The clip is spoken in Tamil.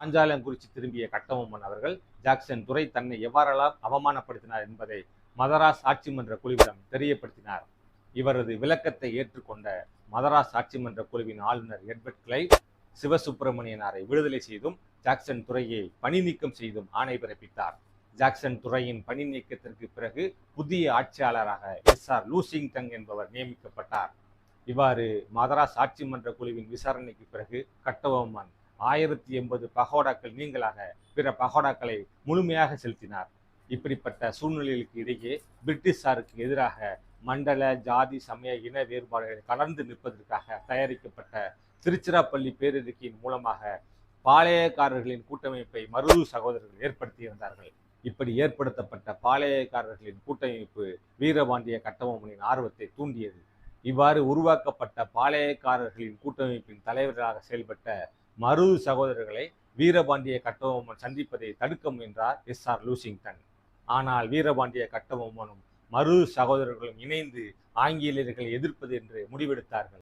பாஞ்சாலங்குறிச்சி திரும்பிய கட்டபொம்மன் அவர்கள் ஜாக்சன் துரை தன்னை எவ்வாறெல்லாம் அவமானப்படுத்தினார் என்பதை மதராஸ் ஆட்சிமன்ற குழுவிடம் தெரியப்படுத்தினார். இவரது விளக்கத்தை ஏற்றுக்கொண்ட மதராஸ் ஆட்சி மன்ற குழுவின் ஆளுநர் எட்வர்ட் கிளை சிவசுப்பிரமணியனாரை விடுதலை செய்தும் ஜாக்சன் துறையை பணி நீக்கம் செய்தும் ஆணை பிறப்பித்தார். ஜாக்சன் துறையின் பணி நீக்கத்திற்கு பிறகு புதிய ஆட்சியாளராக எஸ் ஆர் லூசிங்டன் என்பவர் நியமிக்கப்பட்டார். இவ்வாறு மதராஸ் ஆட்சி மன்ற குழுவின் விசாரணைக்கு பிறகு கட்டபொம்மன் ஆயிரத்தி எண்பது பகோடாக்கள் நீங்களாக பிற பகோடாக்களை முழுமையாக செலுத்தினார். இப்படிப்பட்ட சூழ்நிலைகளுக்கு இடையே பிரிட்டிஷாருக்கு எதிராக மண்டல ஜாதி சமய இன வேறுபாடுகளை கலந்து நிற்பதற்காக தயாரிக்கப்பட்ட திருச்சிராப்பள்ளி பேரறிக்கையின் மூலமாக பாளையக்காரர்களின் கூட்டமைப்பை மருது சகோதரர்கள் ஏற்படுத்தியிருந்தார்கள் இப்படி ஏற்படுத்தப்பட்ட பாளையக்காரர்களின் கூட்டமைப்பு வீரபாண்டிய கட்டபொம்மனின் ஆர்வத்தை தூண்டியது. இவ்வாறு உருவாக்கப்பட்ட பாளையக்காரர்களின் கூட்டமைப்பின் தலைவராக செயல்பட்ட மருது சகோதரர்களை வீரபாண்டிய கட்டபொம்மன் சந்திப்பதை தடுக்க முயன்றார் எஸ் ஆர் லூசிங்டன். ஆனால் வீரபாண்டிய கட்டபொம்மனும் மருது சகோதரர்களும் இணைந்து ஆங்கிலேயர்களை எதிர்ப்பது என்று முடிவெடுத்தார்கள்.